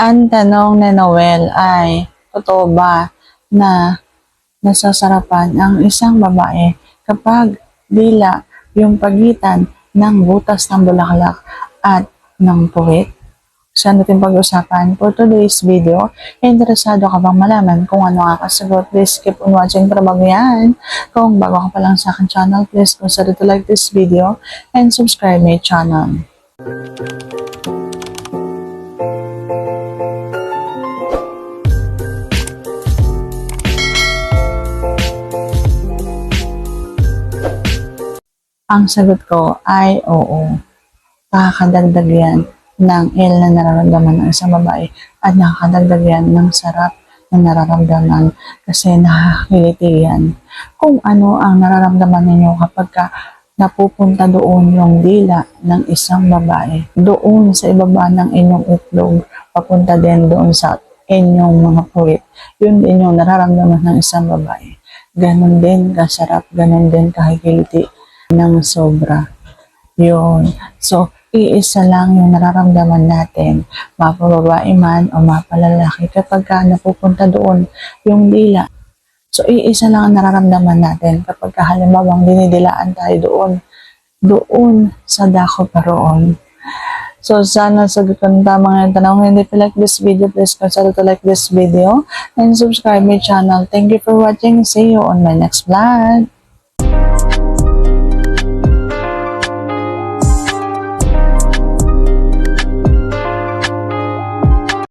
Ang tanong ni Noel ay, totoo ba na nasasarapan ang isang babae kapag dila yung pagitan ng butas ng bulaklak at ng puwit? Sa natin pag-usapan for today's video. Interesado ka bang malaman kung ano ang kasagot? Please keep on watching para bago yan. Kung bago ka pa lang sa akin channel, please consider to like this video and subscribe my channel. Ang sagot ko ay oo. Nakakadagdag yan ng il na nararamdaman ng isang babae at nakakadagdag yan ng sarap na nararamdaman kasi nakakiliti yan. Kung ano ang nararamdaman ninyo kapag ka napupunta doon yung dila ng isang babae, doon sa ibaba ng inyong itlog, papunta din doon sa inyong mga puwit, yun din yung nararamdaman ng isang babae. Ganon din kasarap, ganon din kahigiliti ng sobra. Yun. So, iisa lang yung nararamdaman natin, mapababae man o mapalalaki kapag ka napupunta doon yung dila. So, iisa lang ang nararamdaman natin kapag ka halimbawang dinidilaan tayo doon, doon sa dako paroon. So, sana sagutan tama ng tanong. Hindi pa like this video, please consider to like this video and subscribe my channel. Thank you for watching. See you on my next vlog.